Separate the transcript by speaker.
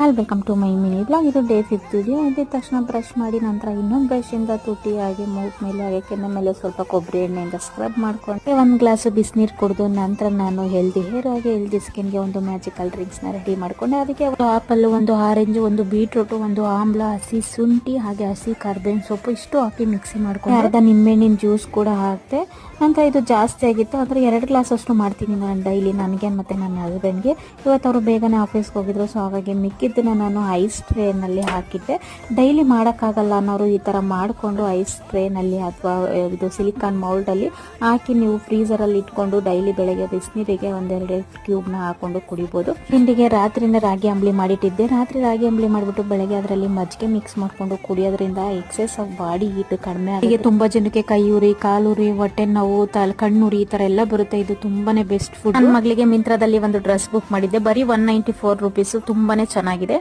Speaker 1: Hi welcome to my mini blog ಇದು day fifth video ಎದ್ದ ತಕ್ಷಣ ಬ್ರಷ್ ಮಾಡಿ ನಂತರ ಇನ್ನೊಂದು ಬ್ರಷಿಂದ ತುಟಿ ಹಾಗೆ ಮೂಗ್ ಮೇಲೆ ಹಾಗೆ ಕೆನ್ನ ಮೇಲೆ ಸ್ವಲ್ಪ ಕೊಬ್ಬರಿ ಎಣ್ಣೆಯಿಂದ ಸ್ಕ್ರಬ್ ಮಾಡ್ಕೊಂಡು ಒಂದು ಗ್ಲಾಸ್ ಬಿಸಿನೀರು ಕುಡಿದು ನಂತರ ನಾನು ಹೆಲ್ದಿ ಹೇರ್ ಹಾಗೆ ಹೆಲ್ದಿ ಸ್ಕಿನ್ಗೆ ಒಂದು ಮ್ಯಾಜಿಕಲ್ ಡ್ರಿಂಕ್ಸ್ನ ರೆಡಿ ಮಾಡ್ಕೊಂಡೆ. ಅದಕ್ಕೆ ಒಂದು ಆಪಲ್ ಒಂದು ಆರೆಂಜ್ ಒಂದು ಬೀಟ್ರೂಟ್ ಒಂದು ಆಮ್ಲ, ಹಸಿ ಶುಂಠಿ ಹಾಗೆ ಹಸಿ ಕರ್ಬೇವಿನ ಸೊಪ್ಪು ಇಷ್ಟು ಹಾಕಿ ಮಿಕ್ಸಿ ಮಾಡ್ಕೊಂಡು, ಅರ್ಧ ನಿಂಬೆಹಣ್ಣಿನ ಜ್ಯೂಸ್ ಕೂಡ ಹಾಕಿದೆ, ನಂತರ ಇದು ಜಾಸ್ತಿ ಆಗಿತ್ತು. ಅಂದರೆ ಎರಡು ಗ್ಲಾಸ್ ಅಷ್ಟು ಮಾಡ್ತೀನಿ ನಾನು ಡೈಲಿ ನನಗೆ ಮತ್ತು ನನ್ನ ಹಸ್ಬೆಂಡ್ಗೆ ಇವತ್ತು ಅವರು ಬೇಗನೆ ಆಫೀಸ್ಗೆ ಹೋಗಿದ್ರು ಸೊ ಹಾಗಾಗಿ ಮಿಕ್ಕಿದ್ದನ್ನ ನಾನು ಐಸ್ ಟ್ರೇನಲ್ಲಿ ಹಾಕಿದ್ದೆ. ಡೈಲಿ ಮಾಡೋಕ್ಕಾಗಲ್ಲ ಅನ್ನೋರು ಈ ಥರ ಮಾಡಿಕೊಂಡು ಐಸ್ ಟ್ರೇನಲ್ಲಿ ಅಥವಾ ಇದು ಸಿಲಿಕಾನ್ ಮೌಲ್ಡಲ್ಲಿ ಹಾಕಿ ನೀವು ಫ್ರೀಸರಲ್ಲಿ ಇಟ್ಕೊಂಡು ಡೈಲಿ ಬೆಳಗ್ಗೆ ಬಿಸಿನೀರಿಗೆ ಒಂದೆರಡು ಕ್ಯೂಬ್ನ ಹಾಕೊಂಡು ಕುಡಿಬೋದು. ಹಿಂಡಿಗೆ ರಾತ್ರಿಯಿಂದ ರಾಗಿ ಅಂಬಲಿ ಮಾಡಿಟ್ಟಿದ್ದೆ. ರಾತ್ರಿ ರಾಗಿ ಅಂಬಲಿ ಮಾಡಿಬಿಟ್ಟು ಬೆಳಗ್ಗೆ ಅದರಲ್ಲಿ ಮಜ್ಜಿಗೆ ಮಿಕ್ಸ್ ಮಾಡಿಕೊಂಡು ಕುಡಿಯೋದ್ರಿಂದ ಎಕ್ಸೆಸ್ ಆಫ್ ಬಾಡಿ ಹೀಟ್ ಕಡಿಮೆ ಆಗಿದೆ ತುಂಬಾ ಜನಕ್ಕೆ ಕೈ ಉರಿ ಕಾಲುರಿ ಹೊಟ್ಟೆ ನೋವು ತಲೆ ಕಣ್ಣುರಿ ಈ ತರ ಎಲ್ಲ ಬರುತ್ತೆ. ಇದು ತುಂಬಾನೇ ಬೆಸ್ಟ್ ಫುಡ್ ನನ್ನ ಮಗಳಿಗೆ ಮಿಂತ್ರದಲ್ಲಿ ಒಂದು ಡ್ರೆಸ್ ಬುಕ್ ಮಾಡಿದ್ದೆ. ಬರೀ ಒನ್ ನೈಂಟಿ ಫೋರ್ ರುಪೀಸ್ ತುಂಬಾನೇ ಚೆನ್ನಾಗಿದೆ